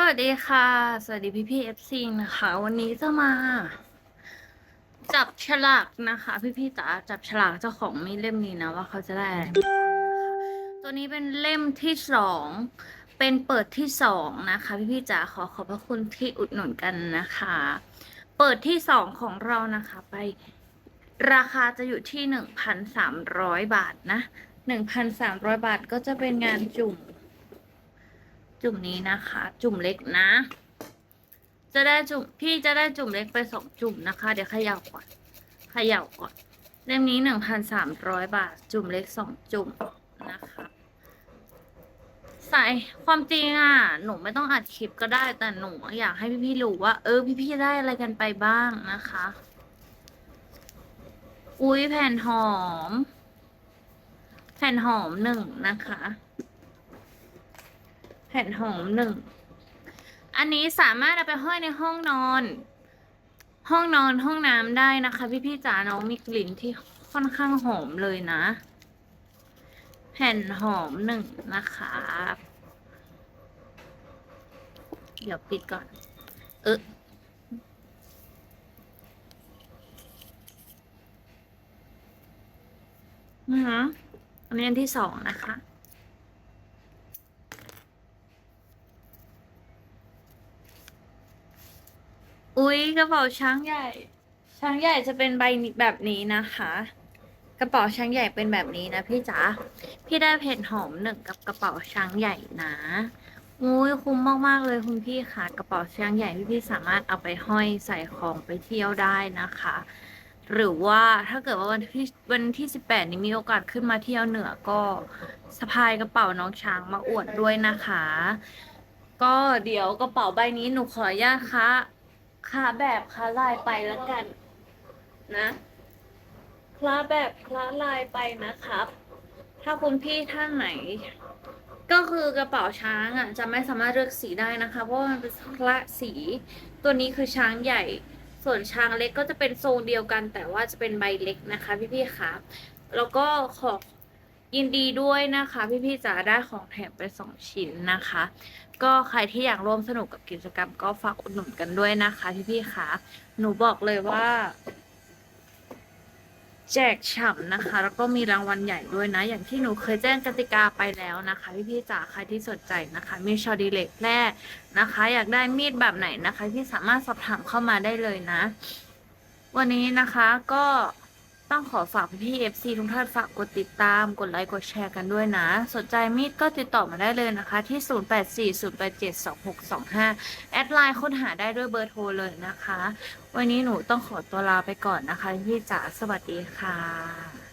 สวัสดีค่ะ สวัสดีพี่พี่เอฟซีนะคะ วันนี้จะมา จับฉลากนะคะ พี่พี่จ๋าจับฉลากเจ้าของมีเล่มนี้นะว่าเขาจะได้อะไรตัวนี้เป็นเล่มที่สองเป็นเปิดที่สองนะคะ พี่พี่จ๋าขอขอบพระคุณที่อุดหนุนกันนะคะ เปิดที่สองของเรานะคะ ไปราคาจะอยู่ที่หนึ่งพันสามร้อยบาทนะหนึ่งพันสามร้อยบาทก็จะเป็นงานจุ่ม จุ่มนี้นะคะ จุ่มเล็กนะ จะได้จุ่มพี่จะได้จุ่มเล็กไปสองจุ่มนะคะ เดี๋ยวเขย่าก่อนเขย่าก่อนเล่มนี้หนึ่งพันสามร้อยบาท จุ่มเล็กสองจุ่มนะคะใส่ความจริงอะ หนูไม่ต้องอัดคลิปก็ได้ แต่หนูอยากให้พี่ๆรู้ว่า เออ พี่ๆได้อะไรกันไปบ้างนะคะ อุ้ยแผ่นหอม แผ่นหอมหนึ่งนะคะ แผ่นหอมหนึ่ง อันนี้สามารถเอาไปห้อยในห้องนอน ห้องนอนห้องน้ำได้นะคะ พี่พี่จ๋าน้องมีกลิ่นที่ค่อนข้างหอมเลยนะ แผ่นหอมหนึ่งนะคะ เดี๋ยวปิดก่อน เออนะอันนี้อันที่สองนะคะ อุ๊ยกระเป๋าช้างใหญ่ ช้างใหญ่จะเป็นใบแบบนี้นะคะ กระเป๋าช้างใหญ่เป็นแบบนี้นะพี่จ๋าพี่ได้เพจหอมหนึ่งกับกระเป๋าช้างใหญ่นะอุ้ยคุ้มมากๆเลยคุณพี่ค่ะ กระเป๋าช้างใหญ่พี่พี่สามารถเอาไปห้อยใส่ของไปเที่ยวได้นะคะ หรือว่าถ้าเกิดว่าวันที่วันที่สิบแปดนี้มีโอกาสขึ้นมาเที่ยวเหนือก็สะพายกระเป๋าน้องช้างมาอวดด้วยนะคะ ก็เดี๋ยวกระเป๋าใบนี้หนูขออนุญาตค่ะ คลาแบบคลาลายไปแล้วกัน นะคลาแบบคลาลายไปนะครับ ถ้าคุณพี่ท่านไหน ก็คือกระเป๋าช้างอะจะไม่สามารถเลือกสีได้นะคะ เพราะมันเป็นคละสี ตัวนี้คือช้างใหญ่ ส่วนช้างเล็กก็จะเป็นทรงเดียวกัน แต่ว่าจะเป็นใบเล็กนะคะ พี่ๆคะแล้วก็ขอ ยินดีด้วยนะคะ พี่ๆจ๋าได้ของแถมไปสองชิ้นนะคะ ก็ใครที่อยากร่วมสนุกกับกิจกรรมก็ฝากอุดหนุนกันด้วยนะคะ พี่ๆคะหนูบอกเลยว่า แจกฉ่ำนะคะ แล้วก็มีรางวัลใหญ่ด้วยนะ อย่างที่หนูเคยแจ้งกติกาไปแล้วนะคะ พี่ๆจ๋าใครที่สนใจนะคะ มีชอดีเล็กแร่นะคะ อยากได้มีดแบบไหนนะคะที่สามารถสอบถามเข้ามาได้เลยนะ วันนี้นะคะก็ ต้องขอฝากพี่ๆ FC ทุกท่านฝากกดติดตาม กดไลค์ กดแชร์กันด้วยนะ สนใจมีดก็ติดต่อมาได้เลยนะคะ ที่ 0840872625 แอดไลน์ค้นหาได้ด้วยเบอร์โทรเลยนะคะ วันนี้หนูต้องขอตัวลาไปก่อนนะคะพี่จ๋าสวัสดีค่ะ